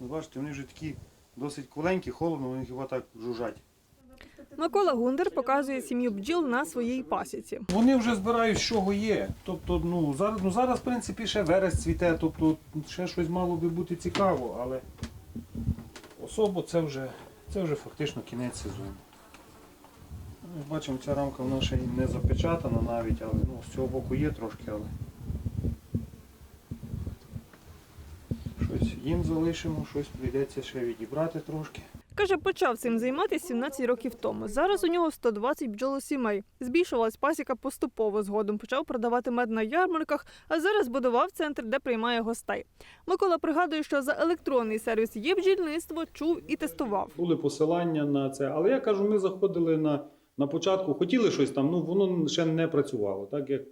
Ну, Бачите, вони вже такі досить коленькі, холодно, вони хіба так жужжать. Микола Гундер показує сім'ю бджіл на своїй пасіці. Вони вже збирають, з чого є. Тобто, ну зараз, ну зараз, в принципі, ще верес цвіте, тобто ще щось мало би бути цікаво, але особо це вже, це вже фактично кінець сезону. Ну, Бачимо, ця рамка вона ще не запечатана навіть, але ну, з цього боку є трошки, але щось їм залишимо, щось прийдеться ще відібрати трошки. Каже, почав цим займатися 17 років тому. Зараз у нього 120 бджолосімей. Збільшувалась пасіка поступово. Згодом почав продавати мед на ярмарках, а зараз будував центр, де приймає гостей. Микола пригадує, що за електронний сервіс є бджільництво, чув і тестував. були посилання на це. Але я кажу, ми заходили на, на початку, хотіли щось там, ну воно ще не працювало. Так як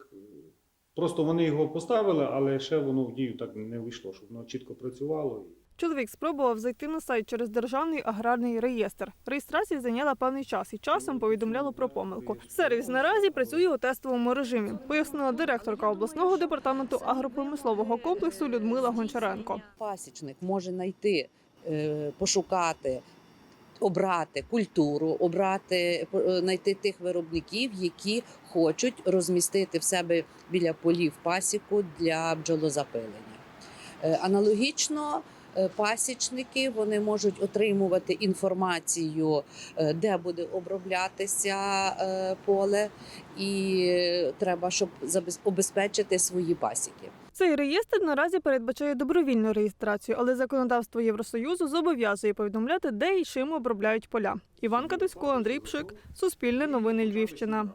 просто вони його поставили, але ще воно в дію так не вийшло, щоб воно чітко працювало. Чоловік спробував зайти на сайт через державний аграрний реєстр. Реєстрація зайняла певний час і часом повідомляло про помилку. Сервіс наразі працює у тестовому режимі, пояснила директорка обласного департаменту агропромислового комплексу Людмила Гончаренко. Пасічник може знайти, е, пошукати, обрати культуру, обрати, е, знайти тих виробників, які хочуть розмістити в себе біля полів пасіку для бджолозапилення. Е, Аналогічно. Е, Пасічники вони можуть отримувати інформацію, е, де буде оброблятися е, поле, і треба, щоб забез- обезпечити свої пасіки. Цей реєстр наразі передбачає добровільну реєстрацію, але законодавство Євросоюзу зобов'язує повідомляти, де і чим обробляють поля. Іван Кадусько, Андрій Пшик, Суспільне новини Львівщина.